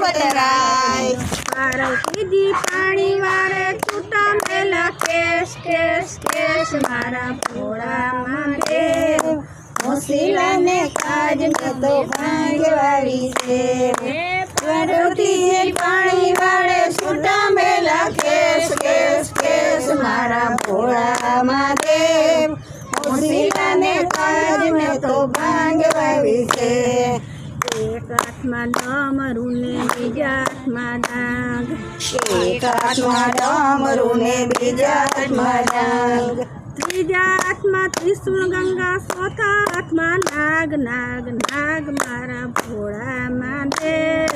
પધરાય પાર્વતી પાણી વારે છૂટા મેલા કેશ કેશ કેશ, મારા ભોળામાં દેવ મોસીલાને કાજ ન તો ભાંગવારી છે. પાર્વતી પાણી વાળે છૂટા મેલા કેશ કેશ કેશ, મારા ભોળામાં દેવ મોસીલાને કાજ ન તો ભાંગવારી છે. હાથમાં ડમરું ને બીજા હાથમાં ડાંગ એક હાથમાં ડમરું ને બીજા હાથમાં ડાંગ ત્રીજા હાથમાં ત્રિશુળ ગંગા ચોથા હાથમાં નાગ નાગ નાગ મારા ભોળા દેવ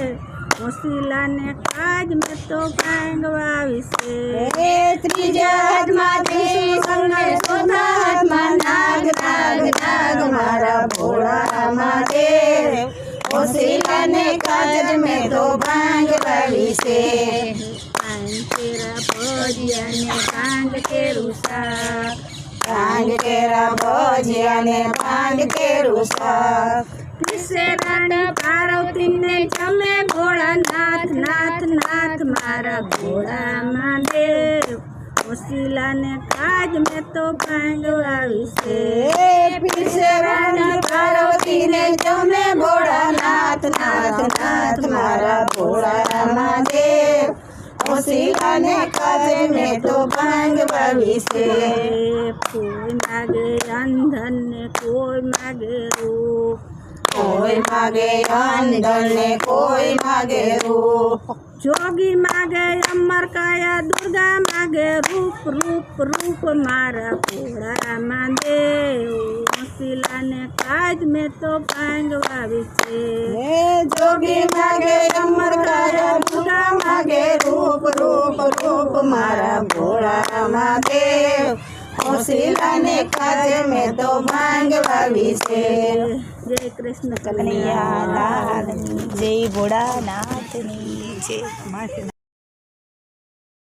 મોસીલાને કાજ મેં તો ભાંગવા વિશે એ ત્રીજા હાથમાં ત્રિશૂળ ને ચોથા હાથમાં નાગ નાગ નાગ મારા ભોળા મહાદેવ ઓશિલાને કાજ મેં તો ભાંગવાળી છે કાંગ તેરા ભજિયાને કાંગ તેરું શાક ભાંગ કેરા ભજીયાને ભાંગ કેરું શાક વિશે રાણી પાર્વતીને જમે ભોળા નાથ નાથ નાથ મારા ભોળા દેવ ઓશિલાને કાજ મેં તો ભાંગવા વિશે એ પીરસે રાણી પાર્વતીને જમે ભોળા नाथ नाथ नाथ मारा भोला रामा महादेव ने कदे में तो भाँग बड़ी से कोई मागे अंधन कोई मागे रो कोई मागे अंधन कोई मागे रो जोगी मागे अमर काया दुर्गा मागे रूप रूप रूप मारा पूरा मांदे મસીલાને કાજ મેં તો ભાંગવાવી છે હે જોગી માગે અમર કાયા દુર્ગા માગે રૂપ રૂપ રૂપ મારા ભોળા મહાદેવ ઓશિલાને કાજે મેં તો ભાંગવાવી છે જય કૃષ્ણ કનૈયા કનૈયા લાલ જય ભોળાનાથની જય